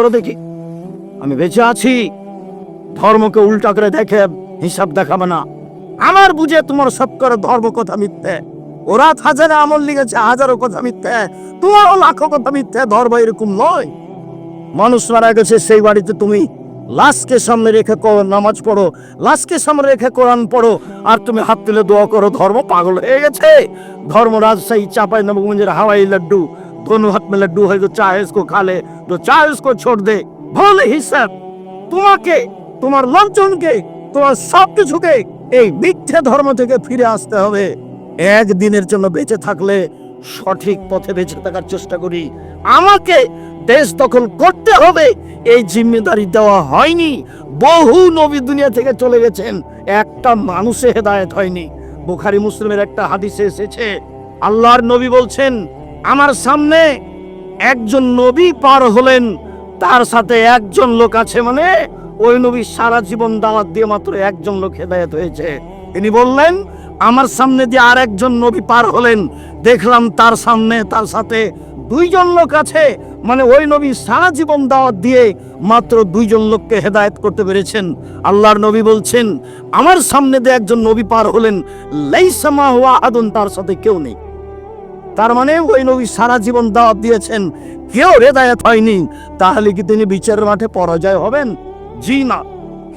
করো দেখি। আমি বেঁচে আছি। ধর্মকে উল্টা করে দেখে হিসাব দেখাবে না। আমার বুঝে তোমার সব করে ধর্ম কথা মিথ্যে। ওরা হাজারে আমল লিখেছে, হাজারো কথা মিথ্যে। তোমারও লাখো কথা মিথ্যে, ধর্ম এরকম নয়। মানুষ মারা গেছে, সেই বাড়িতে তুমি লাশকে সামনে রেখে নামাজ পড়ো, লাশকে সামনে রেখে কোরআন পড়ো, আর তুমি হাত তুলে দোয়া করো, ধর্ম পাগল হয়ে গেছে। ধর্ম রাজশাহী চাপাই নবগঞ্জের হাওয়াই লাড্ডু दोनों हाथ में लड्डू है जो चाहे इसको खा ले जो चाहे उसको छोड़ दे ভুল হিসাব তোমাকে তোমার লোকজনকে তোমার সব কিছুকে এই মিথ্যে ধর্ম থেকে ফিরে আসতে হবে একদিনের জন্য বেঁচে থাকলে সঠিক পথে বেঁচে থাকার চেষ্টা করি আমাকে দেশ দখল করতে হবে এই জিম্মেদারি দেওয়া হয়নি বহু নবী দুনিয়া থেকে চলে গেছেন একটা মানুষে হেদায়েত হয়নি বুখারি মুসলিমের একটা হাদিসে এসেছে আল্লাহর নবী বলছেন আমার সামনে একজন নবী পার হলেন, তার সাথে একজন লোক আছে মানে ওই নবী সারা জীবন দাওয়াত দিয়ে মাত্র একজন লোক হেদায়েত হয়েছে। তিনি বললেন, আমার সামনে দিয়ে আর একজন নবী পার হলেন, দেখলাম তার সামনে তার সাথে দুইজন লোক আছে মানে ওই নবী সারা জীবন দাওয়াত দিয়ে মাত্র দুইজন লোককে হেদায়েত করতে পেরেছেন। আল্লাহর নবী বলছেন, আমার সামনে দিয়ে একজন নবী পার হলেন লাইসামা হওয়া আদন তার সাথে কেউ নেই। তার মানে ওই নবী সারা জীবন দাওয়াত দিয়েছেন কেউ রেদায়ত হয়নি। তাহলে কি তিনি বিচারের মাঠে পরাজয় হবেন? জি না।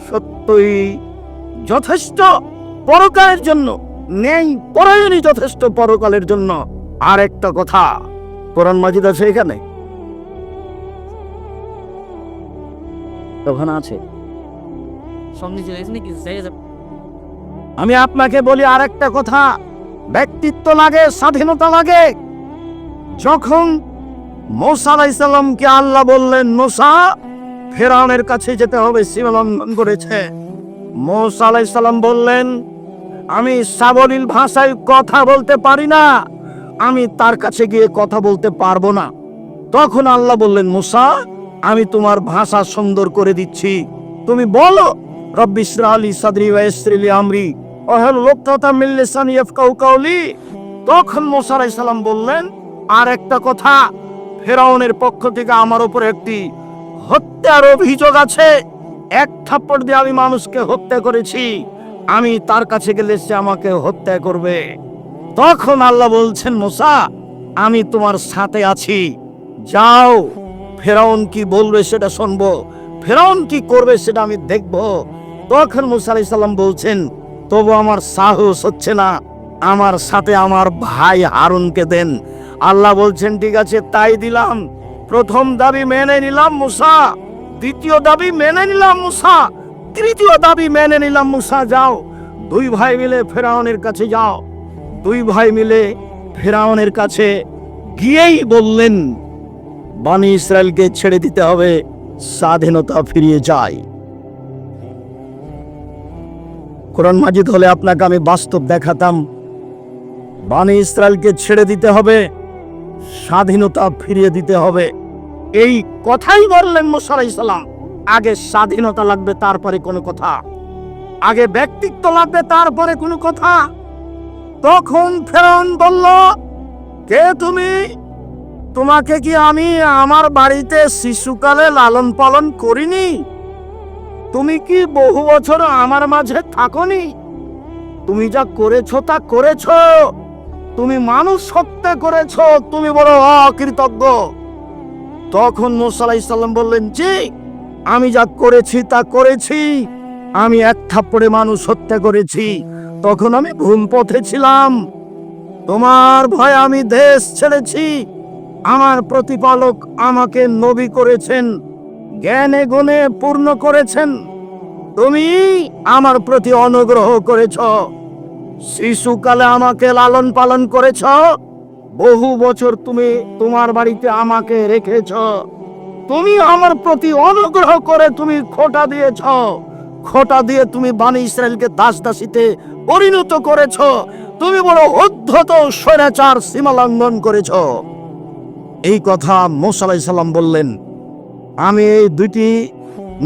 সত্যই যথেষ্ট পরকালের জন্য নেই পরায়ণই যথেষ্ট পরকালের জন্য। আর একটা কথা কোরআন মাজিদ আছে এখানে? ওখানে আছে। আমি আপনাকে বলি আর একটা কথা ব্যক্তিত্ব লাগে, স্বাধীনতা লাগে। যখন মোসা আলাইসাল্লামকে আল্লাহ বললেন, মোসা, ফেরাউনের কাছে যেতে হবে সীমা করেছে। মোসা আলাইসাল্লাম বললেন, আমি সাবলীল ভাষায় কথা বলতে পারি না, আমি তার কাছে গিয়ে কথা বলতে পারব না। তখন আল্লাহ বললেন, মুসা, আমি তোমার ভাষা সুন্দর করে দিচ্ছি। তুমি বলো রব্বিসরা আলী সাদরি ওয়াইসরিলি আমরি। ওহেল লোকতা মিল্লিসান ইয়াফকাউ কাউলি। তখন মুসা আলাইহিস বললেন আর একটা কথা, ফেরাউনের পক্ষ থেকে আমার উপর একটি হত্যার অভিযোগ আছে। এক থাপ্পড় দিয়ে আমি মানুষকে হত্যা করেছি, আমি তার কাছে গেলে সে আমাকে হত্যা করবে। তখন আল্লাহ বলছেন, মোসা, আমি তোমার সাথে আছি। যাও, ফেরাউন কি বলবে সেটা শুনব, ফেরাউন কি করবে সেটা আমি দেখব। তখন মুসা আলাইহিস সালাম বলছেন তবু আমার সাহস হচ্ছে না। আমার সাথে আমার ভাই হারুনকে দেন। আল্লাহ বলছেন, ঠিক আছে, তাই দিলাম। প্রথম দাবি মেনে নিলাম মুসা। দ্বিতীয় দাবি মেনে নিলাম মুসা। তৃতীয় দাবি মেনে নিলাম মুসা, যাও। দুই ভাই মিলে ফেরাউনের কাছে যাও। দুই ভাই মিলে ফেরাউনের কাছে গিয়েই বললেন, বানি ইসরায়েলকে ছেড়ে দিতে হবে। স্বাধীনতা ফিরিয়ে যায় কোরআন মাজিদ হলে আপনাকে আমি বাস্তব দেখাতাম। বানি ইসরায়েলকে ছেড়ে দিতে হবে, স্বাধীনতা ফিরিয়ে দিতে হবে। এই কথাই বললেন মুসা আলাইহিস আগে স্বাধীনতা লাগবে, তারপরে কোনো কথা। আগে ব্যক্তিত্ব লাগবে, তারপরে কোনো কথা। তখন ফেরন বলল, কে তুমি? তোমাকে কি আমি আমার বাড়িতে শিশুকালে লালন পালন করিনি? তুমি কি বহু বছর আমার মাঝে থাকনি? তুমি যা করেছ তা করেছ। তুমি মানুষ হত্যা করেছ, তুমি বড় অকৃতজ্ঞ। তখন মুসা আলাইহিস বললেন, জি, আমি যা করেছি তা করেছি। আমি এক থাপ্পড়ে মানুষ হত্যা করেছি। তখন আমি ভুল পথে ছিলাম। তোমার ভয় আমি দেশ ছেড়েছি। আমার প্রতিপালক আমাকে নবী করেছেন। জ্ঞানে গুণে পূর্ণ করেছেন। তুমি আমার প্রতি অনুগ্রহ করেছ। শিশুকালে আমাকে লালন পালন করেছ। বহু বছর তুমি তোমার বাড়িতে আমাকে রেখেছ। তুমি আমার প্রতি অনুগ্রহ করে তুমি খোটা দিয়েছ। খোটা দিয়ে তুমি বানি ইসরায়েলকে দাস দাসীতে পরিণত করেছ। তুমি বড় অধ্যত স্বৈরাচার সীমা লঙ্ঘন করেছ। এই কথা মোসা আলাইহিস সালাম বললেন আমি এই দুইটি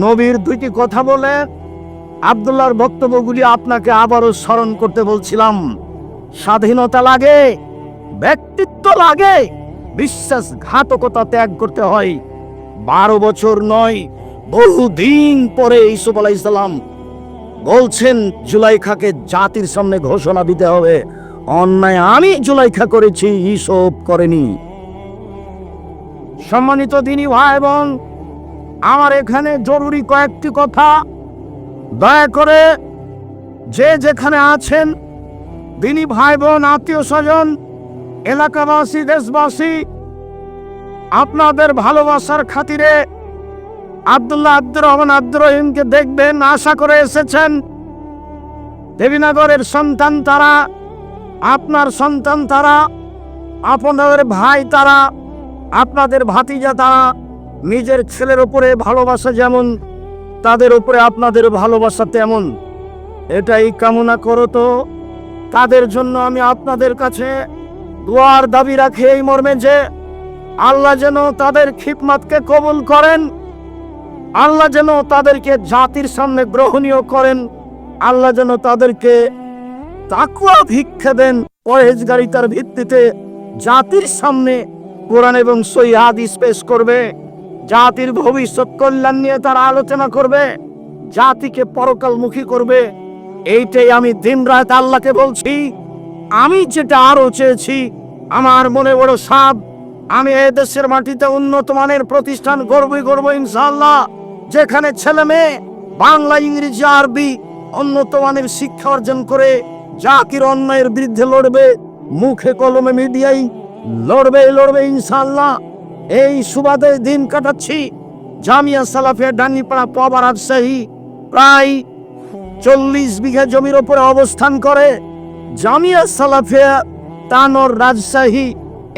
নবীর দুইটি কথা বলে আবদুল্লাহর বক্তব্যগুলি আপনাকে আবারও স্মরণ করতে বলছিলাম। স্বাধীনতা লাগে, ব্যক্তিত্ব লাগে, বিশ্বাসঘাতকতা ত্যাগ করতে হয়। বারো বছর নয়, বহুদিন পরে ইসুফ আলাহ ইসলাম বলছেন, জুলাইখাকে জাতির সামনে ঘোষণা দিতে হবে। অন্যায় আমি জুলাইখা করেছি ইসব করেনি। সম্মানিত দিনী ভাই এবং আমার এখানে জরুরি কয়েকটি কথা। দয়া করে যে যেখানে আছেন, দিনী ভাই বোন আত্মীয় স্বজন, এলাকাবাসী, দেশবাসী, আপনাদের ভালোবাসার খাতিরে আব্দুল্লাহ আব্দুর রহমান আব্দুর রহিমকে দেখবেন, আশা করে এসেছেন। দেবীনগরের সন্তান তারা, আপনার সন্তান তারা, আপনাদের ভাই তারা, আপনাদের ভাতিজা তারা নিজের ছেলের উপরে ভালোবাসা যেমন, তাদের উপরে আপনাদের ভালোবাসা তেমন। এটাই কামনা করো তো। তাদের জন্য আমি আপনাদের কাছে দোয়ার দাবি রাখি এই মর্মে যে, আল্লাহ যেন তাদের খিদমাতকে কবুল করেন, আল্লাহ যেন তাদেরকে জাতির সামনে গ্রহণীয় করেন, আল্লাহ যেন তাদেরকে তাকুয়া ভিক্ষা দেন। পরেজগারিতার ভিত্তিতে জাতির সামনে কোরআন এবং সই হাদিস পেশ করবে। জাতির ভবিষ্যৎ কল্যাণ নিয়ে তারা আলোচনা করবে, জাতিকে পরকালমুখী করবে। এইটাই আমি দিন রাত আল্লাহকে বলছি। আমি যেটা আরও চেয়েছি, আমার মনে বড় সাপ আমি এ দেশের মাটিতে উন্নত মানের প্রতিষ্ঠান গড়বই গড়বো ইনশাল্লাহ যেখানে ছেলে মেয়ে, বাংলা, ইংরেজি, আরবি উন্নত মানের শিক্ষা অর্জন করে জাতির অন্যায়ের বিরুদ্ধে লড়বে, মুখে কলমে মিডিয়াই লড়বে লড়বে ইনশাআল্লাহ। এই সুবাদে দিন কাটাচ্ছি। জামিয়া সালাফিয়া ডানিপাড়া পাবা রাজশাহী প্রায় চল্লিশ বিঘা জমির ওপরে অবস্থান করে। জামিয়া সালাফিয়া তানোর রাজশাহী,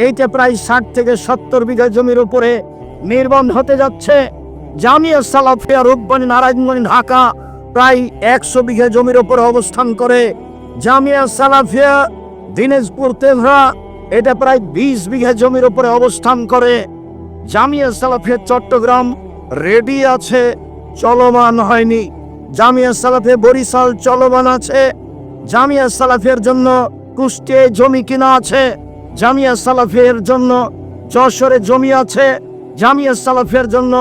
এইটা প্রায় ষাট থেকে সত্তর বিঘা জমির উপরে নির্মাণ হতে যাচ্ছে। জামিয়া সালাফিয়া রূপবাণী নারায়ণগঞ্জ, ঢাকা প্রায় একশো বিঘা জমির ওপরে অবস্থান করে। জামিয়া সালাফিয়া দিনাজপুর তেভরা এটা প্রায় বিশ বিঘা জমির উপরে অবস্থান করে। জামিয়া সালাফিয়া চট্টগ্রাম রেডি আছে, চলমান হয়নি। জামিয়া সালাফে বরিশাল চলমান আছে। জামিয়া সালাফের জন্য কুষ্টিয়ায় জমি কিনা আছে। জামিয়া সালাফের জন্য যশোরে জমি আছে। জামিয়া সালাফের জন্য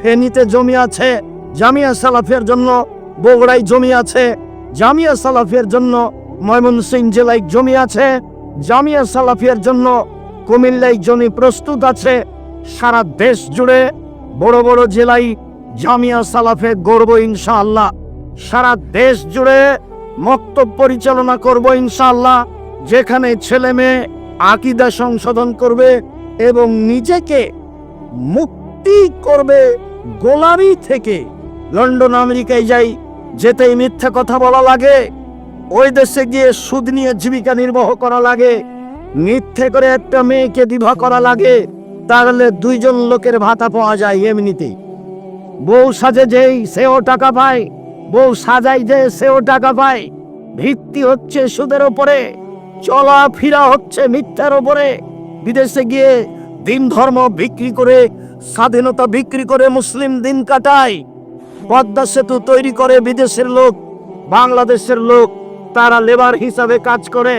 ফেনীতে জমি আছে। জামিয়া সালাফের জন্য বগুড়ায় জমি আছে। জামিয়া সালাফের জন্য ময়মনসিংহ জেলায় জমি আছে। জামিয়া সালাফের জন্য কুমিল্লায় জমি প্রস্তুত আছে। সারা দেশ জুড়ে বড় বড় জেলায় জামিয়া সালাফে গড়ব ইনশাআল্লাহ। সারা দেশ জুড়ে মক্তব পরিচালনা করব ইনশাআল্লাহ, যেখানে ছেলে মেয়ে আকিদা সংশোধন করবে এবং নিজেকে মুক্তি করবে গোলামি থেকে। লন্ডন, আমেরিকায় যাই, যেতেই মিথ্যা কথা বলা লাগে, ওই দেশে গিয়ে সুদ নিয়ে জীবিকা নির্বাহ করা লাগে, মিথ্যে করে একটা মেয়েকে বিবাহ করা লাগে। তাহলে দুইজন লোকের ভাতা পাওয়া যায় এমনিতেই বউ সাজে যেই সেও টাকা পায়, বউ সাজাই যে সেও টাকা পায়। ভিত্তি হচ্ছে সুদের ওপরে চলা ফিরা হচ্ছে মিথ্যার ওপরে। বিদেশে গিয়ে দিন ধর্ম বিক্রি করে, স্বাধীনতা বিক্রি করে মুসলিম দিন কাটায়। পদ্মা সেতু তৈরি করে বিদেশের লোক, বাংলাদেশের লোক, তারা লেবার হিসাবে কাজ করে।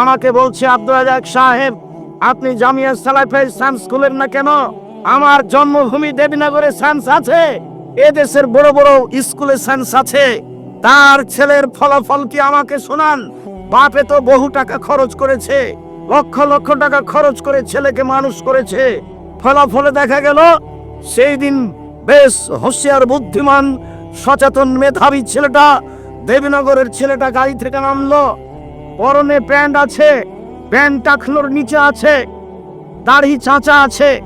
আমাকে বলছে আব্দুল সাহেব আপনি জামিয়া সালাফের সায়েন্স স্কুলের না কেন? আমার জন্মভূমি দেবীনগরে সায়েন্স আছে। এদেশের বড় বড় স্কুলে সায়েন্স আছে। তার ছেলের ফলাফল কি আমাকে শোনান? বাপে তো বহু টাকা খরচ করেছে। লক্ষ লক্ষ টাকা খরচ করে ছেলেকে মানুষ করেছে। ফলাফলে দেখা গেল, সেই দিন বেশ হুঁশিয়ার, বুদ্ধিমান, সচেতন মেধাবী ছেলেটা দেবীনগরের ছেলেটা গাড়ি থেকে নামলো। পরনে প্যান্ট আছে। প্যান্ট নিচে আছে, দাড়ি চাঁচা আছে,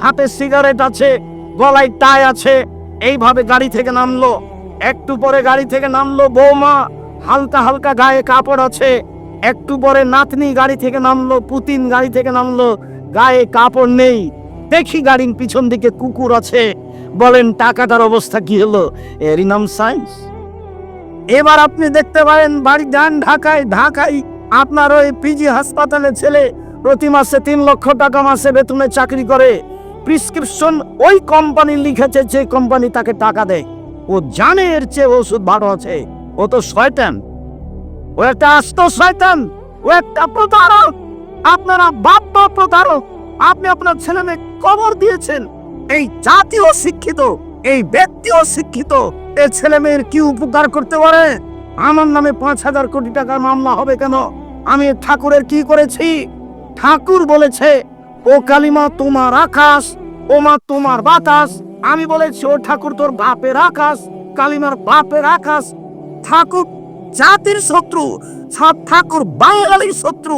হাতে সিগারেট আছে, গলায় টাই আছে। এইভাবে গাড়ি থেকে নামলো। একটু পরে গাড়ি থেকে নামলো বৌমা। হালকা হালকা গায়ে কাপড় আছে। একটু পরে নাতনি গাড়ি থেকে নামলো, পুতিন গাড়ি থেকে নামলো। গায়ে কাপড় নেই। দেখি গাড়ির পিছন দিকে কুকুর আছে। বলেন, টাকাটার অবস্থা কি হলো? এরই নাম সায়েন্স। এবার আপনি দেখতে পারেন, বাড়ি যান ঢাকায় ঢাকায় আপনার ওই পিজি হাসপাতালে ছেলে প্রতি মাসে তিন লক্ষ টাকা মাসে বেতনে চাকরি করে। প্রিসক্রিপশন ওই কোম্পানি লিখেছে যে কোম্পানি তাকে টাকা দেয়। ও জানে এর চেয়ে ওষুধ ভালো আছে। ও তো শয়তান। ও একটা আস্ত শয়তান। ও একটা প্রতারক। আপনারা বাপ বাপ প্রতারক। আপনি আপনার ছেলে কবর দিয়েছেন। এই জাতীয় শিক্ষিত, এই ব্যক্তিও শিক্ষিত, এ ছেলে মেয়ের কি উপকার করতে পারে? আমার নামে পাঁচ হাজার কোটি টাকার মামলা হবে কেন? আমি ঠাকুরের কি করেছি? ঠাকুর বলেছে, ও কালিমা, তোমার আকাশ ও মা তোমার বাতাস। আমি বলেছি, ও ঠাকুর, তোর বাপের আকাশ, কালিমার বাপের আকাশ। ঠাকুর জাতির শত্রু ঠাকুর বাঙালির শত্রু।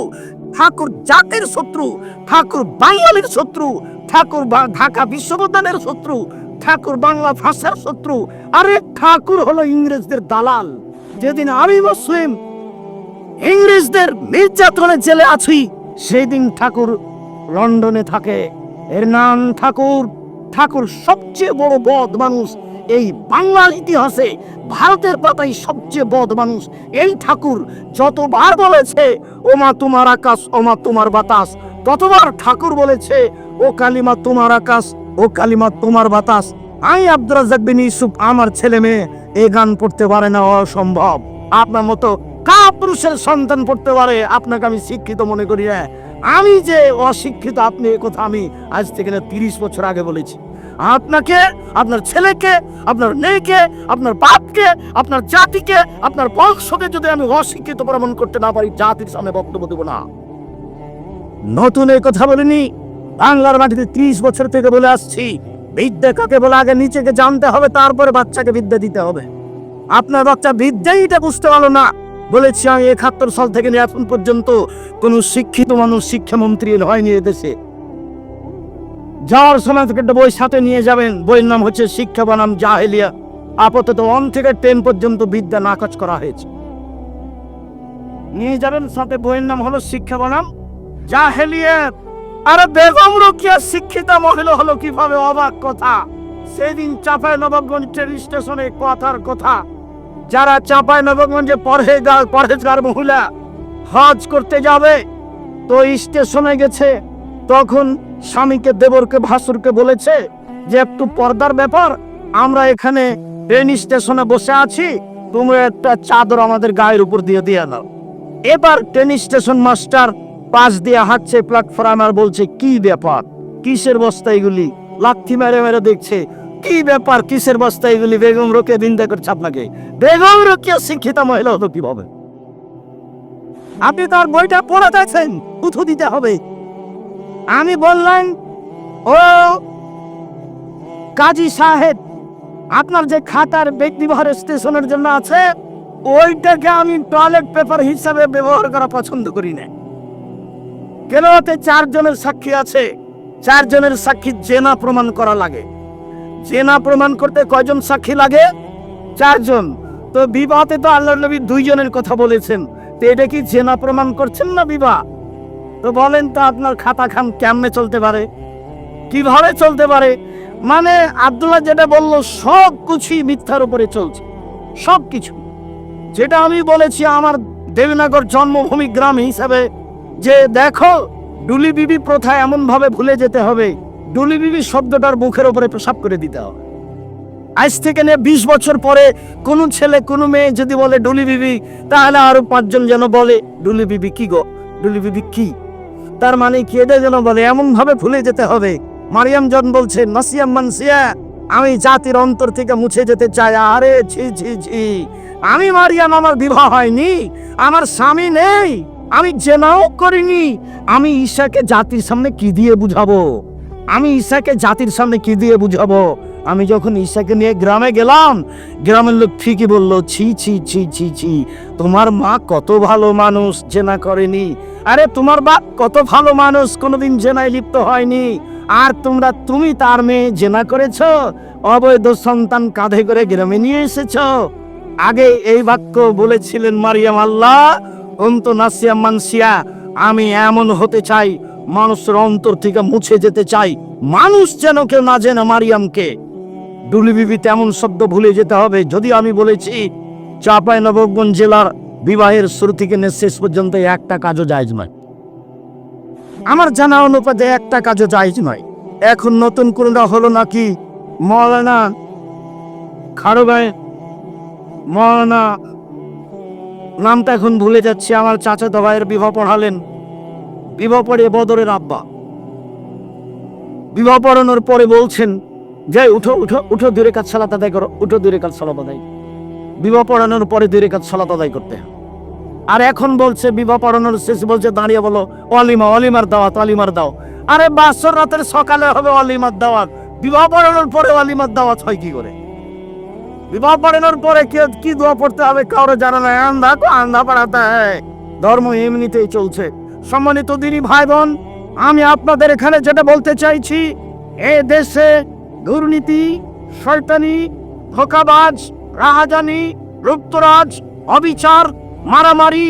ঠাকুর জাতির শত্রু, ঠাকুর বাঙালির শত্রু। ঠাকুর ঢাকা বিশ্ববিদ্যালয়ের শত্রু, ঠাকুর বাংলা ভাষার শত্রু। আরে, ঠাকুর হলো ইংরেজদের দালাল। যেদিন আমি মুসলিম ইংরেজদের নির্যাতনে জেলে আছি। সেই দিন ঠাকুর লন্ডনে থাকে। এর নাম ঠাকুর। ঠাকুর সবচেয়ে বড় বদ মানুষ। এই বাংলার ইতিহাসে ভারতের পাতায় সবচেয়ে বদ মানুষ। এই ঠাকুর যতবার বলেছে ও মা তোমার আকাশ ও মা তোমার বাতাস, ততবার ঠাকুর বলেছে, ও কালিমা তোমার আকাশ, ও কালিমা তোমার বাতাস। আমি আব্দুল রাজ্জাক বিন ইউসুফ, আমার ছেলে মেয়ে এই গান পড়তে পারে না, অসম্ভব। আপনার মতো কা পুরুষের সন্তান পড়তে পারে, আপনাকে আমি শিক্ষিত মনে করি না। আমি যে অশিক্ষিত, আপনি এ কথা আমি আজ থেকে না তিরিশ বছর আগে বলেছি। আপনাকে, আপনার ছেলেকে, আপনার মেয়েকে, আপনার বাপকে, আপনার জাতিকে, আপনার বংশকে যদি আমি অশিক্ষিত প্রমাণ করতে না পারি, জাতির সামনে বক্তব্য দেবো না। নতুন এই কথা বলিনি, বাংলার মাটিতে ত্রিশ বছর থেকে বলে আসছি। বিদ্যা কাকে বলে আগে নিচেকে জানতে হবে, তারপরে বাচ্চাকে বিদ্যা দিতে হবে। আপনার বাচ্চা বিদ্যাই এটা বুঝতে পারল না। বলেছি আমি একাত্তর সাল থেকে নিয়ে এখন পর্যন্ত কোন শিক্ষিত মানুষ শিক্ষামন্ত্রী হয়নি এদেশে যাওয়ার সময় থেকে বই সাথে নিয়ে যাবেন, বইয়ের নাম হচ্ছে শিক্ষা বানাম জাহেলিয়া। আপাতত ওয়ান থেকে টেন পর্যন্ত বিদ্যা নাকচ করা হয়েছে। নিয়ে যাবেন সাথে, বইয়ের নাম হলো শিক্ষা বানাম জাহেলিয়া। আরে বেগম রোকিয়া শিক্ষিতা মহিলা হলো কীভাবে অবাক কথা? সেদিন চাপায় নবাবগঞ্জ ট্রেন স্টেশনে কথার কথা। যারা চাপায় নবাবগঞ্জে পরহেগার পরহেজগার মহিলা হজ করতে যাবে, তো স্টেশনে গেছে, তখন স্বামীকে, দেবরকে, ভাসুরকে বলেছে যে, একটু পর্দার ব্যাপার, আমরা এখানে ট্রেন স্টেশনে বসে আছি, তোমরা একটা চাদর আমাদের গায়ের উপর দিয়ে দিয়ে দাও এবার ট্রেন স্টেশন মাস্টার পাশ দিয়ে হাঁটছে প্ল্যাটফর্ম আর বলছে, কি ব্যাপার? কিসের বস্তা এগুলি? লাথি মেরে মেরে দেখছে কি ব্যাপার, কিসের বস্তা এগুলি? বেগম রোকে বিন্দা করছে আপনাকে। বেগম রোকিয়া শিক্ষিতা মহিলা হতো কীভাবে? আপনি তার বইটা পড়ে দেখছেন উঠু দিতে হবে। আমি বললাম, ও কাজী সাহেব, আপনার যে খাতার ব্যক্তিবহার স্টেশনের জন্য আছে, ওইটাকে আমি টয়লেট পেপার হিসাবে ব্যবহার করা পছন্দ করি না। কেন ওতে চারজনের সাক্ষী আছে? চারজনের সাক্ষী জেনা প্রমাণ করা লাগে। জেনা প্রমাণ করতে কয়জন সাক্ষী লাগে? চারজন। তো বিবাহতে তো আল্লাহ নবী দুইজনের কথা বলেছেন। তো এটা কি চেনা প্রমাণ করছেন না বিবাহ? তো বলেন তো আপনার খাতা খান কেমনে চলতে পারে? কীভাবে চলতে পারে? মানে আব্দুল্লাহ যেটা বলল, সব কিছুই মিথ্যার উপরে চলছে। সব কিছু। যেটা আমি বলেছি, আমার দেবনগর জন্মভূমি গ্রাম হিসাবে যে দেখো, ডুলি বিবি প্রথা এমন ভাবে ভুলে যেতে হবে। ডুলি বিবি শব্দটার মুখের উপরে প্রসাব করে দিতে হবে। আজ থেকে নিয়ে বিশ বছর পরে কোনো ছেলে, কোনো মেয়ে যদি বলে ডুলি বিবি তাহলে আরও পাঁচজন যেন বলে ডুলি বিবি কি গো? ডুলি বিবি কি? তার মানে কি এটা যেন বলে এমন ভাবে ভুলে যেতে হবে। মারিয়াম জন বলছে, নাসিয়াম মানসিয়া, আমি জাতির অন্তর থেকে মুছে যেতে চাই। আরে ছি ছি ছি, আমি মারিয়াম, আমার বিবাহ হয়নি, আমার স্বামী নেই, আমি জেনাও করিনি, আমি ঈশাকে জাতির সামনে কি দিয়ে বুঝাবো? আমি ঈশাকে জাতির সামনে কি দিয়ে বুঝাবো? আমি যখন ঈশাকে নিয়ে গ্রামে গেলাম, গ্রামের লোক ঠিকই বলল, ছি ছি ছি ছি ছি, তোমার মা কত ভালো মানুষ জেনা করেনি। আরে, তোমার বাপ কত ভালো মানুষ, কোনোদিন জেনায় লিপ্ত হয়নি। আর তোমরা, তুমি তার মেয়ে জেনা করেছ, অবৈধ সন্তান কাঁধে করে গ্রামে নিয়ে এসেছ। আগে এই বাক্য বলেছিলেন মারিয়াম আল্লাহ, অন্ত নাসিয়া মানসিয়া, আমি এমন হতে চাই মানুষের অন্তর থেকে মুছে যেতে চাই। মানুষ যেন কেউ না জেনে মারিয়ামকে। ডুলি বিবি তেমন শব্দ ভুলে যেতে হবে। যদি আমি বলেছি, চাপাই নবগঞ্জ জেলার বিবাহের শুরু থেকে শেষ পর্যন্ত একটা কাজও জায়জ নয়। আমার জানা অনুপাতে একটা কাজও জায়জ নয়। এখন নতুন কোনটা হলো নাকি মৌলানা খারোগায় মৌলানা, নামটা এখন ভুলে যাচ্ছি। আমার চাচা তো ভাইয়ের বিবাহ পড়ালেন। বিবাহ পড়িয়ে বদরের আব্বা। বিবাহ পড়ানোর পরে বলছেন যে উঠো উঠো উঠো, দূরে কাজ, সালাত আদায় করো, উঠো, দূরে কাজ, সালাত আদায়। বিবাহ পড়ানোর পরে দূরে কাজ, সালাত আদায় করতে। আর এখন বলছে, বিবাহ পড়ানোর শেষে বলছে, দাঁড়িয়ে বলো, অলিমা, অলিমার দাওয়াত, অলিমার দাও আরে বাসর রাতের সকালে হবে অলিমার দাওয়াত। বিবাহ পড়ানোর পরে অলিমার দাওয়াত হয় কি করে? বিবাহ পড়ানোর পরে কে, কি দোয়া পড়তে হবে কারও জানা নাই? আন্ধা কো আন্ধা পড়াতে ধর্ম এমনিতেই চলছে। সম্মানিত দিনী ভাই বোন আমি আপনাদের এখানে যেটা বলতে চাইছি এ দেশে দুর্নীতি শয়তানি ধোকাবাজ রাহাজানি রুপ্তরাজ অবিচার মারামারি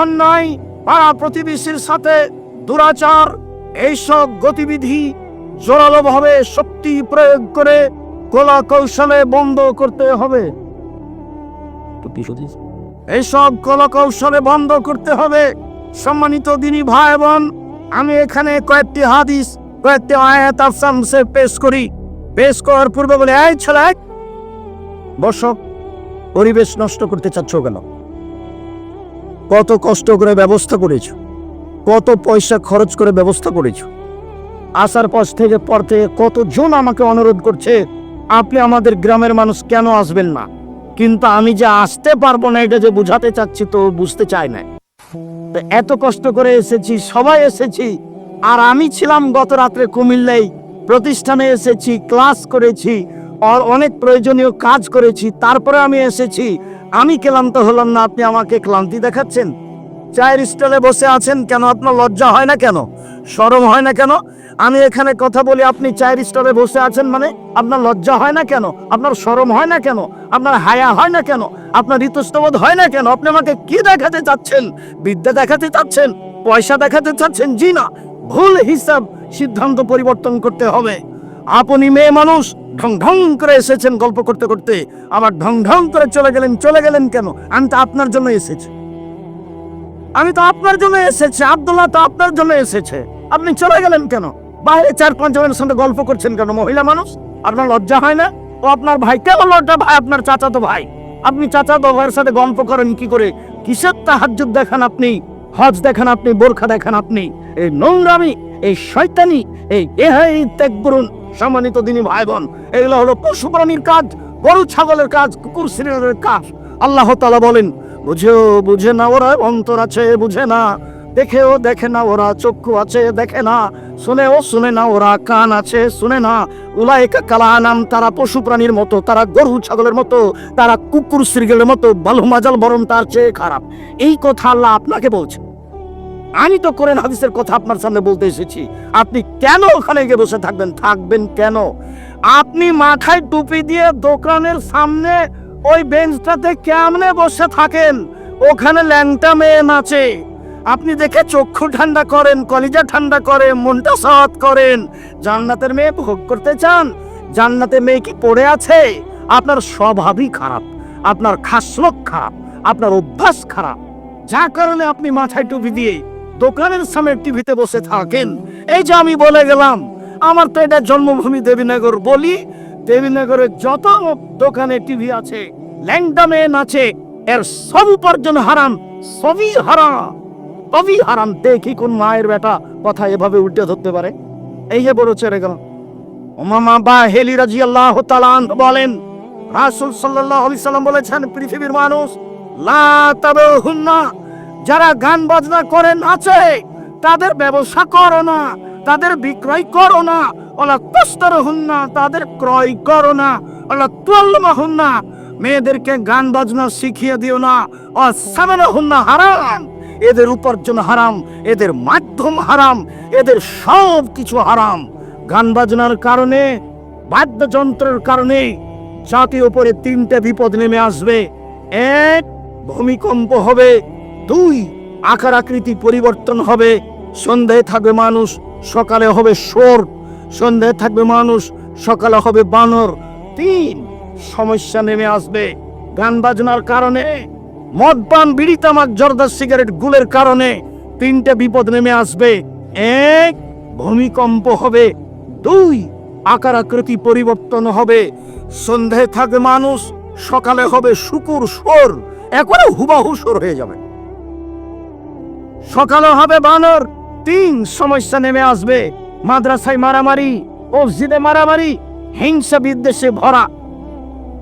অন্যায় পাড়া প্রতিবেশীর সাথে দুরাচার এইসব গতিবিধি জোরালোভাবে শক্তি প্রয়োগ করে কলা কৌশলে বন্ধ করতে হবে। এইসব কলা কৌশলে বন্ধ করতে হবে। সম্মানিত দিনী ভাই বোন, আমি এখানে কয়েকটি হাদিস, কয়েকটি আয়াত আফসামসে পেশ করি। পেশ করার পূর্বে বলে, এই ছেলে বসক পরিবেশ নষ্ট করতে চাচ্ছ কেন? কত কষ্ট করে ব্যবস্থা করেছ, কত পয়সা খরচ করে ব্যবস্থা করেছ, আসার পর থেকে পর থেকে কতজন আমাকে অনুরোধ করছে, আপনি আমাদের গ্রামের মানুষ কেন আসবেন না? কিন্তু আমি যে আসতে পারব না, এটা যে বুঝাতে চাচ্ছি তো বুঝতে চাই না এত কষ্ট করে এসেছি, সবাই এসেছি। আর আমি ছিলাম গত রাত্রে কুমিল্লায় প্রতিষ্ঠানে এসেছি, ক্লাস করেছি আর অনেক প্রয়োজনীয় কাজ করেছি, তারপরে আমি এসেছি। আমি ক্লান্ত হলাম না, আপনি আমাকে ক্লান্তি দেখাচ্ছেন? চায়ের স্টলে বসে আছেন কেন? আপনার লজ্জা হয় না কেন? সরম হয় না কেন? আমি এখানে কথা বলি, আপনি চায়ের স্টলে বসে আছেন মানে আপনার লজ্জা হয় না কেন? আপনার শরম হয় না কেন? আপনার হায়া হয় না কেন? আপনার ঋতুস্তবোধ হয় না কেন? আপনি আমাকে কি দেখাতে চাচ্ছেন? বিদ্যা দেখাতে চাচ্ছেন? পয়সা দেখাতে চাচ্ছেন? জি না। ভুল হিসাব সিদ্ধান্ত পরিবর্তন করতে হবে। আপনি মেয়ে মানুষ, ঢং ঢং করে এসেছেন গল্প করতে করতে। আবার ঢং ঢং করে চলে গেলেন চলে গেলেন কেন? আমি তো আপনার জন্য এসেছি। আমি তো আপনার জন্য এসেছি। আব্দুল্লাহ তো আপনার জন্য এসেছে। আপনি চলে গেলেন কেন? বাইরে চার পাঁচ জনের সঙ্গে গল্প করছেন কেন? মহিলা মানুষ? আপনার লজ্জা হয় না? ও আপনার ভাই। কেন লজ্জা? ভাই, আপনার চাচা তো ভাই। আপনি চাচা তো ভাইয়ের সাথে গল্প করেন কি করে? কিসের তাহাজ্জুদ দেখান আপনি? হজ দেখান আপনি? বোরখা দেখান আপনি? এই নোংরামি, এই শয়তানি, এই এহাই ত্যাগ করুন সম্মানিত দিনী ভাই বোন এগুলো হলো পশু প্রাণীর কাজ, গরু ছাগলের কাজ, কুকুর সিরিয়ালের কাজ। আল্লাহ তালা বলেন, বুঝেও বুঝে না, ওরা অন্তর আছে, বুঝে না। দেখেও দেখে না, ওরা চক্ষু আছে, দেখে না। শুনেও শুনে না, ওরা কান আছে, শুনে না। উলাইকা কালা নাম তারা পশু প্রাণীর মতো, তারা গরু ছাগলের মতো, তারা কুকুর শৃঙ্গেলের মতো, বালু মাজাল বরং তার চেয়ে খারাপ। এই কথা আল্লাহ আপনাকে বলছে। আমি তো করেন হাদিসের কথা আপনার সামনে বলতে এসেছি। আপনি কেন ওখানে গিয়ে বসে থাকবেন? থাকবেন কেন? আপনি মাথায় টুপি দিয়ে দোকানের সামনে ওই বেঞ্চটাতে কেমনে বসে থাকেন? ওখানে ল্যাংটা মেয়ে নাচে। আপনি দেখে চক্ষু ঠান্ডা করেন, কলিজা ঠান্ডা করেন, মনটা সৎ করেন। জান্নাতের মেয়ে ভোগ করতে চান? জান্নাতের মেয়ে কি পড়ে আছে? আপনার স্বভাবই খারাপ, আপনার খাসলক খারাপ, আপনার অভ্যাস খারাপ। যা কারণে আপনি মাথায় টুপি দিয়ে দোকানের সামনে টিভিতে বসে থাকেন। এই যে আমি বলে গেলাম, আমার তো এটা জন্মভূমি দেবীনগর বলি। দেবীনগরের যত দোকানে টিভি আছে ল্যাংটা মেয়ে নাচে, এর সব উপার্জন হারাম, সবই হারাম। সবই হারাম দেখি কোন মায়ের বেটা কথা এভাবে উল্টে ধরতে পারে। এই যে বড় ছেড়ে গেল। ওমামা বা হেলি রাজি আল্লাহ বলেন, রাসুল সাল্লাহ আলি সাল্লাম বলেছেন, পৃথিবীর মানুষ লা তবে হুন্না যারা গান বাজনা করেন আছে তাদের ব্যবসা করো না, তাদের বিক্রয় করো না ওলা কস্তর হুন্না তাদের ক্রয় করো না ওলা তুয়াল্লমা হুন্না মেয়েদেরকে গান বাজনা শিখিয়ে দিও না ও সামানা হুন্না হারাম। এদের উপার্জন হারাম, এদের মাধ্যম হারাম, এদের সব কিছু হারাম। গান বাজনার কারণে, বাদ্যযন্ত্রের কারণে জাতির ওপরে তিনটে বিপদ নেমে আসবে। এক, ভূমিকম্প হবে। দুই, আকার আকৃতি পরিবর্তন হবে। সন্ধ্যায় থাকবে মানুষ, সকালে হবে সোর সন্ধ্যায় থাকবে মানুষ, সকালে হবে বানর। তিন, সমস্যা নেমে আসবে। গান বাজনার কারণে মদ পান, বিড়ি, তামাক, জর্দার, সিগারেট, গুলের কারণে তিনটে বিপদ নেমে আসবে। এক, ভূমিকম্প হবে। দুই আকার আকৃতি পরিবর্তন হবে। সন্ধে থাকবে মানুষ, সকালে হবে শুকুর সোর একবারে হুবাহু সোর হয়ে যাবে। সকালে হবে বানর। তিন, সমস্যা নেমে আসবে। মাদ্রাসায় মারামারি, মসজিদে মারামারি, হিংসা বিদ্বেষে ভরা।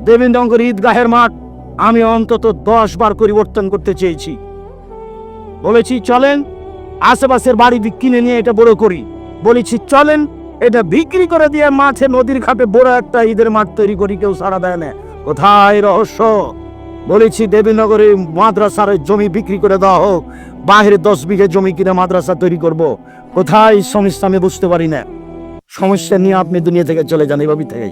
দেবীনগর ঈদগাহের মাঠ। আমি অন্তত দশ বার পরিবর্তন করতে চেয়েছি। বলেছি, চলেন, আশেপাশের বাড়ি কিনে নিয়ে এটা বড় করি। বলেছি, চলেন, এটা বিক্রি করে দিয়ে মাঠে নদীর ঘাটে বড় একটা ঈদের মাঠ তৈরি করি, কেউ সারা দেয় না। কোথায় রহস্য? বলেছি, দেবীনগরে মাদ্রাসার জমি বিক্রি করে দেওয়া হোক, বাহিরে দশ বিঘে জমি কিনে মাদ্রাসা তৈরি করব। কোথায়? সমস্যা আমি বুঝতে পারি না। সমস্যা নিয়ে আপনি দুনিয়া থেকে চলে যান, এভাবেই থেকে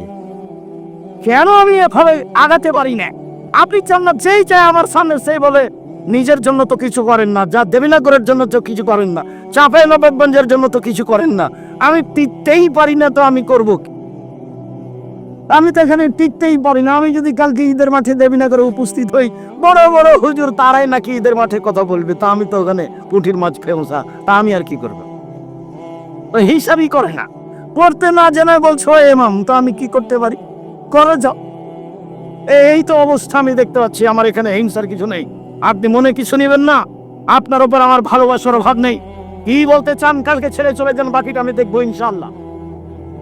কেন আমি এভাবে আগাতে পারি না? আপনি চান না, যেই চায় আমার সামনে, সেই বলে, নিজের জন্য তো কিছু করেন না, যা দেবীনগরের জন্য তো কিছু করেন না, চাপে নবাবগঞ্জের জন্য তো কিছু করেন না। আমি টিকতেই পারি না তো আমি করব আমি তো এখানে টিকতেই পারি না। আমি যদি কালকে ঈদের মাঠে দেবীনগরে উপস্থিত হই, বড় বড় হুজুর তারাই নাকি ঈদের মাঠে কথা বলবে, তা আমি তো ওখানে পুঁটির মাছ ফেমসা তা আমি আর কি করব? ওই হিসাবই করে না। করতে না জেনে বলছো এমাম তো আমি কি করতে পারি? করে যাও। এই তো অবস্থা আমি দেখতে পাচ্ছি, আমার এখানে হিংসার কিছু নেই। আপনি মনে কিছু নেবেন না? আপনার উপর আমার ভালোবাসার অভাব নেই। কি বলতে চান? কালকে ছেড়ে চলে যান, বাকিটা আমি দেখব ইনশাল্লাহ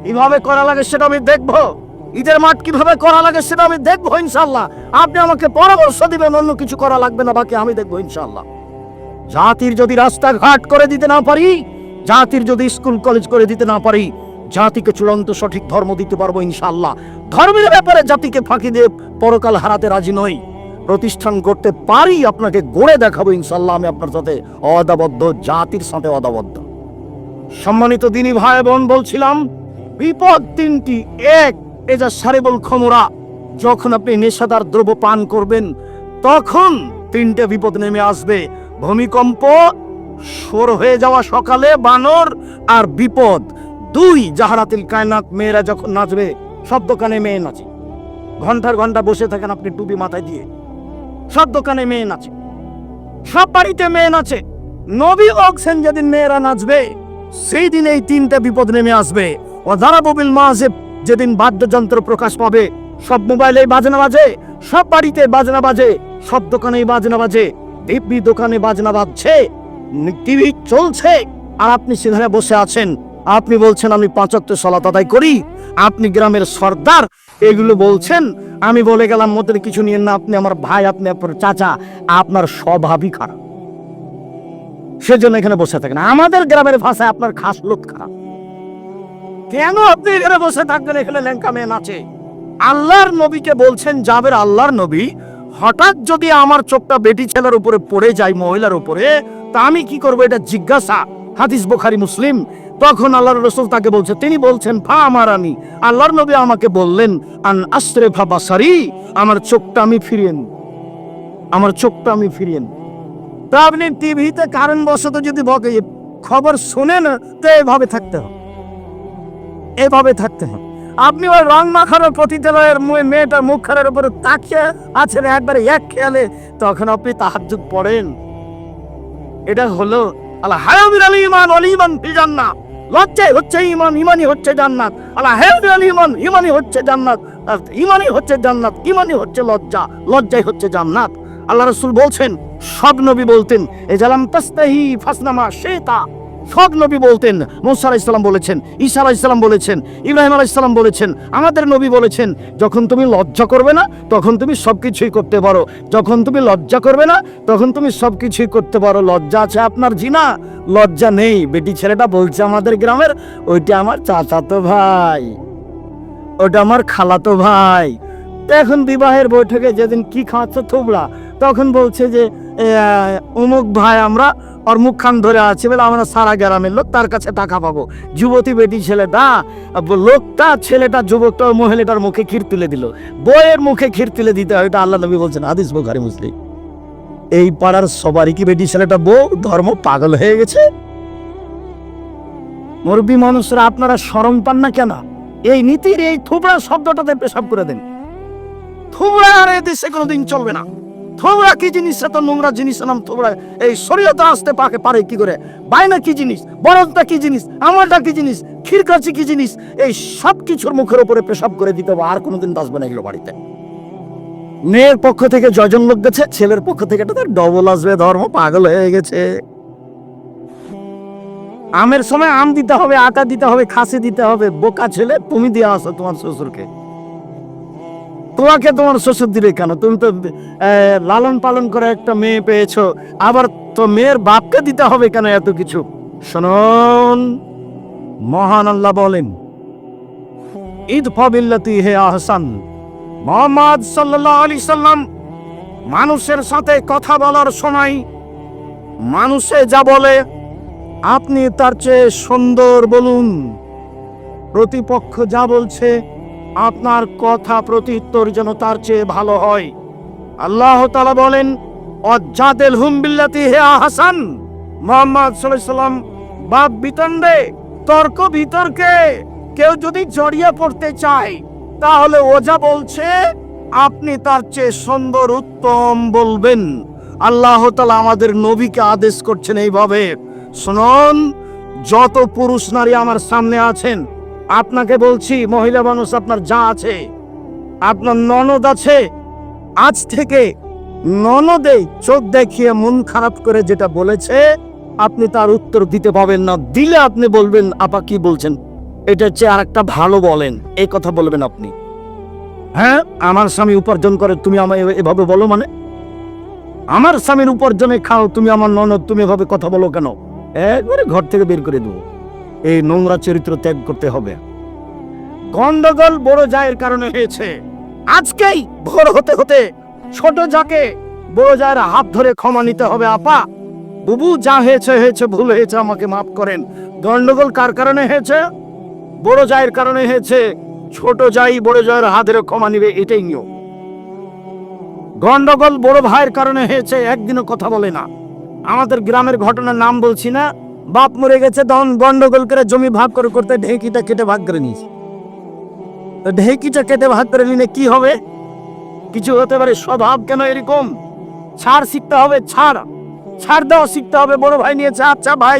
কীভাবে করা লাগে সেটা আমি দেখব? ঈদের মাঠ কীভাবে করা লাগে সেটা আমি দেখব ইনশাল্লাহ আপনি আমাকে পরামর্শ দিবেন, অন্য কিছু করা লাগবে না, বাকি আমি দেখব ইনশাল্লাহ জাতির যদি রাস্তাঘাট করে দিতে না পারি, জাতির যদি স্কুল, কলেজ করে দিতে না পারি জাতিকে চূড়ান্ত সঠিক ধর্ম দিতে পারব ইনশাল্লাহ ধর্মের ব্যাপারে জাতিকে ফাঁকি দিয়ে পরকাল হারাতে রাজি নই। প্রতিষ্ঠান করতে পারি আপনাকে গড়ে দেখাবো ইনশাল্লাহ আমি আপনার সাথে অদাবদ্ধ জাতির সাথে অদাবদ্ধ সম্মানিত দিনী ভাই বোন, বলছিলাম, বিপদ তিনটি। এক এজা সারেবল ক্ষমরা যখন আপনি নেশাদার দ্রব্য পান করবেন, তখন তিনটে বিপদ নেমে আসবে। ভূমিকম্প, সর হয়ে যাওয়া সকালে বানর আর বিপদ। দুই জাহারাতিল কায়নাত মেয়েরা যখন নাচবে, সব দোকানে মেয়ে নাচে। ঘণ্টার ঘণ্টা বসে থাকেন আপনি টুপি মাথায় দিয়ে। সব দোকানে মেয়ে নাচে। সব বাড়িতে মেয়ে নাচে। নবী অকসেন যেদিন মেয়েরা নাচবে, সেই দিন এই তিনটা বিপদ নেমে আসবে। ও দারাববিল মাঝে যেদিন বাদ্যযন্ত্র প্রকাশ পাবে, সব মোবাইলে বাজনা বাজে, সব বাড়িতে বাজনা বাজে, সব দোকানেই বাজনা বাজে, দিব্যি দোকানে বাজনা বাজছে, টিভি চলছে, আর আপনি সেখানে বসে আছেন। আপনি বলছেন আমি পাঁচাত্তর সলাত আদায় করি, আপনি গ্রামের সর্দার, এগুলো বলছেন, আমি বলে গেলাম, মতের কিছু নিয়েন না, আপনি আমার ভাই, আপনি আপনার চাচা, আপনার স্বভাবই খারাপ। সেজন্য এখানে বসে থাকেন। আমাদের গ্রামের ভাষায় আপনার খাস লোক খারাপ। কেন আপনি এখানে বসে থাকবেন? এখানে ল্যাংকা মেয়ে নাচে। আল্লাহর নবীকে বলছেন যাবের আল্লাহর নবী, হঠাৎ যদি আমার চোখটা বেটি ছেলের উপরে পড়ে যায়, মহিলার উপরে, তা আমি কি করব? এটা জিজ্ঞাসা। হাদিস বোখারি, মুসলিম। তখন আল্লাহর রসুল তাকে বলছে, তিনি বলছেন ফা আমার আনি আল্লাহর নবী আমাকে বললেন, আন আশ্রে ফা বাসারি, আমার চোখটা আমি ফিরিয়ে আমার চোখটা আমি ফিরিয়ে তা আপনি টিভিতে কারণবশত যদি বকে খবর শোনেন, তো এভাবে থাকতে হবে। এভাবে থাকতে হবে। আপনি ওই রং মাখানো পতিতালয়ের মে- মুখ মুখখানের উপরে তাকিয়ে আছেন, একবারে এক খেয়ালে, তখন আপনি তাহাজ্জুদ পড়েন। এটা হলো আল্লাহ হায়াবির আলী ইমান অলি ইমান জান্নাত লজ্জাই হচ্ছে ইমান, ইমানই হচ্ছে জান্নাত। আল্লাহ হেল ইমান, ইমানই হচ্ছে জান্নাত। ইমানই হচ্ছে জান্নাত, ইমানই হচ্ছে লজ্জা, লজ্জাই হচ্ছে জান্নাত। আল্লাহ রসুল বলছেন, সব নবী বলতেন এ জালাম তাস্তাহি ফাসনামা শেতা সব নবী বলতেন, মুসা ইসলাম বলেছেন, ঈসা ইসলাম বলেছেন, ইব্রাহিম আলাহ ইসলাম বলেছেন, আমাদের নবী বলেছেন, যখন তুমি লজ্জা করবে না, তখন তুমি সব কিছুই করতে পারো। যখন তুমি লজ্জা করবে না, তখন তুমি সব কিছুই করতে পারো। লজ্জা আছে আপনার জিনা, লজ্জা নেই। বেটি ছেলেটা বলছে আমাদের গ্রামের, ওইটা আমার চাচাতো ভাই, ওটা আমার খালাতো ভাই। এখন বিবাহের বৈঠকে যেদিন কি খাওয়াচ্ছে থুবড়া, তখন বলছে যে অমুক ভাই আমরা ওর মুখখান ধরে আছে বলে আমরা সারা গ্রামের লোক তার কাছে টাকা পাবো যুবতী বেটি ছেলেটা লোকটা ছেলেটা যুবকটা মহিলাটার মুখে ক্ষীর তুলে দিল বইয়ের মুখে ক্ষীর তুলে দিতে হয় এটা আল্লাহ নবী বলছেন আদিস বোখারি মুসলিম এই পাড়ার সবারই কি বেটি ছেলেটা বউ? ধর্ম পাগল হয়ে গেছে? মুরব্বী মানুষরা, আপনারা শরম পান না কেন? এই নীতির এই থুবড়া শব্দটাতে পেশাব করে দেন। থুবড়া আর এই দেশে কোনোদিন চলবে না। থোবড়া কি জিনিস এত নোংরা জিনিস নাম থোবড়া? এই শরীয়তে আসতে পাকে, পারে কি করে? বায়না কি জিনিস? বরদটা কি জিনিস? আমারটা কি জিনিস? খিরকাচি কি জিনিস? এই সব কিছুর মুখের উপরে পেশাব করে দিতে হবে, আর কোনোদিন আসবে না এগুলো বাড়িতে। মেয়ের পক্ষ থেকে জয়জন লোক গেছে, ছেলের পক্ষ থেকে এটা তো ডবল আসবে, ধর্ম পাগল হয়ে গেছে। আমের সময় আম দিতে হবে, আটা দিতে হবে, খাসি দিতে হবে, বোকা ছেলে, তুমি দিয়ে আসো তোমার শ্বশুরকে। তোমাকে তোমার শ্বশুর দিলে কেন? তুমি তো লালন পালন করে একটা মেয়ে পেয়েছ। আবার তো মেয়ের বাপকে দিতে হবে কেন এত কিছু? শুনুন, মহান আল্লাহ বলেন, ঈদ ফবিল্লাতি হে আহসান। মোহাম্মদ সাল্লাহ আলি সাল্লাম মানুষের সাথে কথা বলার সময় মানুষে যা বলে, আপনি তার চেয়ে সুন্দর বলুন। প্রতিপক্ষ যা বলছে আপনার কথা প্রত্যুত্তর যেন তার চেয়ে ভালো হয়। আল্লাহ তালা বলেন, অজাদেল হুম বিল্লাতি হে আহাসান মোহাম্মদ সাল্লাম বাপ বিতণ্ডে, তর্ক বিতর্কে কেউ যদি জড়িয়ে পড়তে চায়, তাহলে ওজা বলছে, আপনি তার চেয়ে সুন্দর, উত্তম বলবেন। আল্লাহ তালা আমাদের নবীকে আদেশ করছেন এইভাবে, শুনুন, যত পুরুষ নারী আমার সামনে আছেন আপনাকে বলছি, মহিলা মানুষ, আপনার যা আছে, আপনার ননদ আছে, আজ থেকে ননদে চোখ দেখিয়ে মন খারাপ করে যেটা বলেছে, আপনি তার উত্তর দিতে পাবেন না, দিলে আপনি বলবেন, আপা কি বলছেন? এটা হচ্ছে আর একটা ভালো বলেন, এই কথা বলবেন আপনি। হ্যাঁ আমার স্বামী উপার্জন করে, তুমি আমায় এভাবে বলো মানে? আমার স্বামীর উপার্জনে খাও, তুমি আমার ননদ, তুমি এভাবে কথা বলো কেন? একবারে ঘর থেকে বের করে দেবো। এই নোংরা চরিত্র ত্যাগ করতে হবে। গন্ডগোল বড় জায়ের কারণে হয়েছে। আজকেই ভোর হতে হতে ছোট যাকে বড় জায়ের হাত ধরে ক্ষমা নিতে হবে, আপা। বুবু, যা হয়েছে হয়েছে, ভুল হয়েছে, আমাকে মাফ করেন। গন্ডগোল কার কারণে হয়েছে? বড় জায়ের কারণে হয়েছে, ছোট যাই বড় জায়ের হাত ধরে ক্ষমা নিবে, এটাই নিয়ম। গন্ডগোল বড় ভাইয়ের কারণে হয়েছে, একদিনও কথা বলে না। আমাদের গ্রামের ঘটনার নাম বলছি না। বাপ মরে গেছে তখন গন্ডগোল করে জমি ভাগ করে করতে ঢেঁকিটা কেটে ভাগ করে নিয়েছে। তো ঢেকিটা কেটে ভাগ করে নিলে কি হবে? কিছু হতে পারে, স্বভাব কেন এরকম? ছাড় শিখতে হবে, ছাড়। ছাড় দেওয়া শিখতে হবে, বড় ভাই নিয়েছে আচ্ছা ভাই,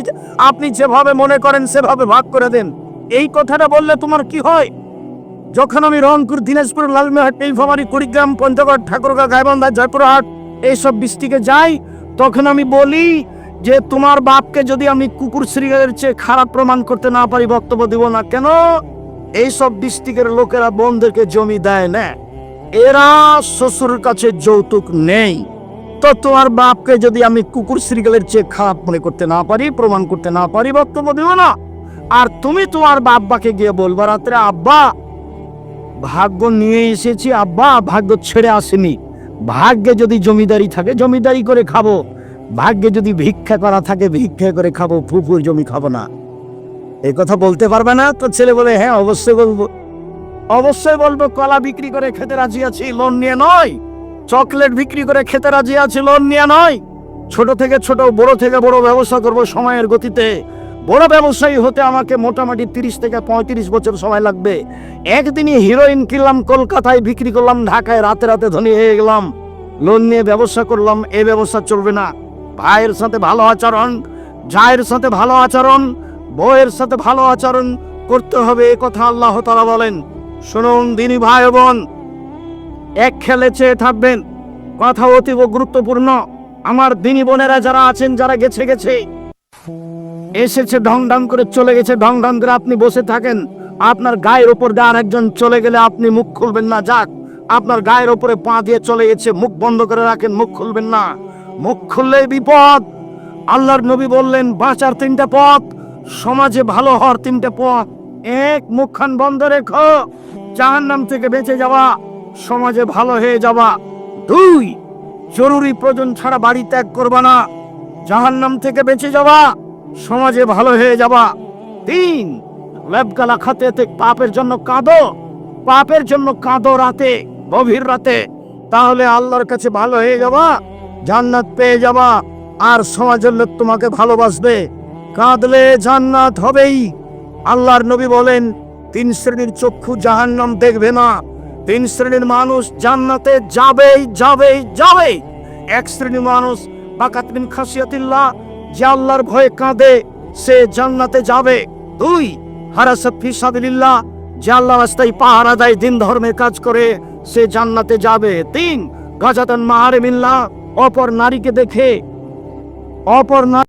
আপনি যেভাবে মনে করেন সেভাবে ভাগ করে দেন। এই কথাটা বললে তোমার কি হয়? যখন আমি রংপুর, দিনাজপুর লালমেহাট নীলফামারী, কুড়িগ্রাম, পঞ্চগড়, ঠাকুরগাঁ, গাইবান্ধা, জয়পুরহাট, এইসব ডিস্ট্রিক্টে যাই, তখন আমি বলি যে তোমার বাপকে যদি আমি কুকুর শ্রীগালের চেয়ে খারাপ প্রমাণ করতে না পারি, বক্তব্য দিব না। কেন? এইসব ডিস্ট্রিক্টের লোকেরা বোনদেরকে জমি দেয় না। এরা শ্বশুরের কাছে যৌতুক নেই। তো তোমার বাপকে যদি আমি কুকুর শ্রীগালের চেয়ে খারাপ মনে করতে না পারি, প্রমাণ করতে না পারি, বক্তব্য দিব না। আর তুমি তোমার বাব্বাকে গিয়ে বলবা, রাত্রে আব্বা, ভাগ্য নিয়ে এসেছি আব্বা, ভাগ্য ছেড়ে আসেনি। ভাগ্যে যদি জমিদারি থাকে, জমিদারি করে খাব। ভাগ্যে যদি ভিক্ষা করা থাকে, ভিক্ষা করে খাব, ফুফুর জমি খাব না। এই কথা বলতে পারবে না? তো ছেলে বলে হ্যাঁ অবশ্যই বলব। অবশ্যই বলব, কলা বিক্রি করে খেতে রাজি আছি, লোন নিয়ে নয়। চকলেট বিক্রি করে খেতে রাজি আছি, লোন নিয়ে নয়। ছোট থেকে ছোট, বড় থেকে বড় ব্যবসা করব সময়ের গতিতে। বড় ব্যবসায়ী হতে আমাকে মোটামুটি তিরিশ থেকে পঁয়ত্রিশ বছর সময় লাগবে। একদিনই হিরোইন কিনলাম, কলকাতায় বিক্রি করলাম, ঢাকায় রাতে রাতে ধনী হয়ে গেলাম। লোন নিয়ে ব্যবসা করলাম, এ ব্যবসা চলবে না। ভাইয়ের সাথে ভালো আচরণ, জায়ের সাথে ভালো আচরণ, বউয়ের সাথে ভালো আচরণ করতে হবে, এ কথা আল্লাহ তালা বলেন। শুনুন, দিনী ভাই বোন, এক খেলে চেয়ে থাকবেন, কথা অতীব গুরুত্বপূর্ণ। আমার দিনী বোনেরা যারা আছেন, যারা গেছে গেছে, এসেছে ঢং ঢং করে চলে গেছে ঢং ঢং করে আপনি বসে থাকেন, আপনার গায়ের ওপর দিয়ে আর একজন চলে গেলে আপনি মুখ খুলবেন না। যাক, আপনার গায়ের ওপরে পা দিয়ে চলে গেছে, মুখ বন্ধ করে রাখেন, মুখ খুলবেন না। মুখ খুললে বিপদ। আল্লাহর নবী বললেন, বাঁচার তিনটা পথ, সমাজে ভালো হওয়ার তিনটা পথ। এক, মুখখান বন্ধ রেখো, জাহান্নাম থেকে বেঁচে যাওয়া, সমাজে ভালো হয়ে যাওয়া। দুই, জরুরি প্রয়োজন ছাড়া বাড়ি ত্যাগ করবা না, জাহান্নাম থেকে বেঁচে যাওয়া, সমাজে ভালো হয়ে যাওয়া। তিন লেবগালা খাতে পাপের জন্য কাঁদো, পাপের জন্য কাঁদো রাতে, গভীর রাতে। তাহলে আল্লাহর কাছে ভালো হয়ে যাবা জান্নাত পেয়ে যাবা, আর সমাজের লোক তোমাকে ভালোবাসবে। কাঁদলে জান্নাত হবেই। আল্লাহর নবী বলেন, তিন শ্রেণির চক্ষু জাহান্নাম দেখবে না। তিন শ্রেণির মানুষ জান্নাতে যাবেই যাবেই যাবে এক শ্রেণির মানুষ বাকাত বিন খাসিয়াতিল্লাহ, যে আল্লাহর ভয়ে কাঁদে, সে জান্নাতে যাবে। দুই, হারাসাত ফি যে আল্লাহ রাস্তায় পাহারা দেয়, দিন ধর্মের কাজ করে, সে জান্নাতে যাবে। তিন, গাজাতান মাহারে মিল্লা অপর নারীকে দেখে অপর নারী